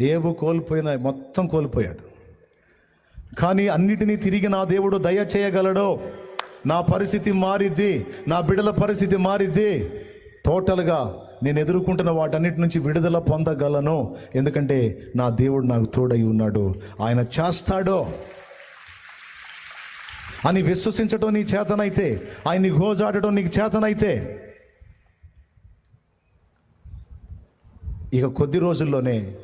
ఏవో కోల్పోయిన మొత్తం కోల్పోయాడు. కానీ అన్నిటినీ తిరిగి నా దేవుడు దయ చేయగలడు. నా పరిస్థితి మారిద్ది నా బిడల పరిస్థితి మారిద్ది. టోటల్గా నేను ఎదుర్కొంటున్న వాటన్నిటి నుంచి విడుదల పొందగలను. ఎందుకంటే నా దేవుడు నాకు తోడై ఉన్నాడు. ఆయన చేస్తాడో. అని విశ్వసించడం నీ చేతనైతే ఆయన్ని గోజాడటం నీకు చేతనైతే. ఇక కొద్ది రోజుల్లోనే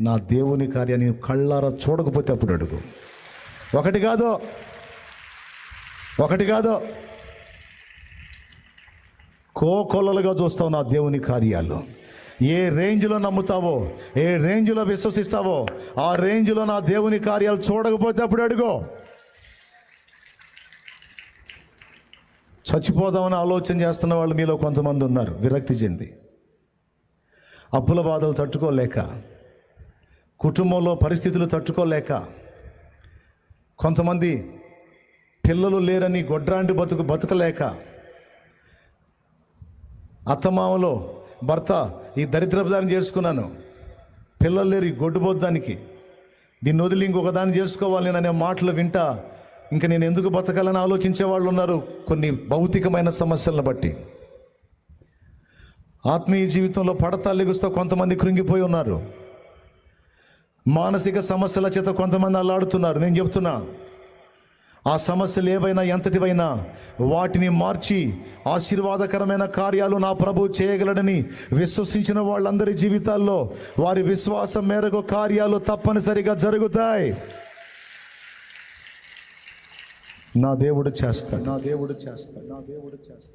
నా దేవుని కార్యాన్ని కళ్ళారా చూడకపోతే అప్పుడు అడుగు. ఒకటి కాదు. ఒకటి కాదు. కోకొల్లలుగా చూస్తావు నా దేవుని కార్యాలు. ఏ రేంజ్లో నమ్ముతావో ఏ రేంజ్లో విశ్వసిస్తావో ఆ రేంజ్లో నా దేవుని కార్యాలు చూడకపోతే అప్పుడు అడుగో. చచ్చిపోదామని ఆలోచన చేస్తున్న వాళ్ళు మీలో కొంతమంది ఉన్నారు. విరక్తి చెంది. అప్పుల బాధలు తట్టుకోలేక కుటుంబంలో పరిస్థితులు తట్టుకోలేక కొంతమంది పిల్లలు లేరని గొడ్రాండి బతుకు బతకలేక అత్తమామలో భర్త ఈ దరిద్రపదాన్ని చేసుకున్నాను. పిల్లలు లేరు ఈ గొడ్డుబోద్దానికి. దీన్ని వదిలి ఇంకొకదాన్ని చేసుకోవాలి చేసుకోవాలి అనే మాటలు వింటా ఇంకా నేను ఎందుకు బతకాలని ఆలోచించే వాళ్ళు ఉన్నారు కొన్ని భౌతికమైన సమస్యలను బట్టి. ఆత్మీయ జీవితంలో పడతా లెగుస్తూ కొంతమంది కృంగిపోయి ఉన్నారు. మానసిక సమస్యల చేత కొంతమంది అల్లాడుతున్నారు. నేను చెప్తున్నా ఆ సమస్యలు ఏవైనా ఎంతటివైనా వాటిని మార్చి ఆశీర్వాదకరమైన కార్యాలు నా ప్రభు చేయగలడని విశ్వసించిన వాళ్ళందరి జీవితాల్లో వారి విశ్వాసం మేరకు కార్యాలు తప్పనిసరిగా జరుగుతాయి. నా దేవుడు చేస్తాడు. నా దేవుడు చేస్తాడు. నా దేవుడు చేస్తాడు.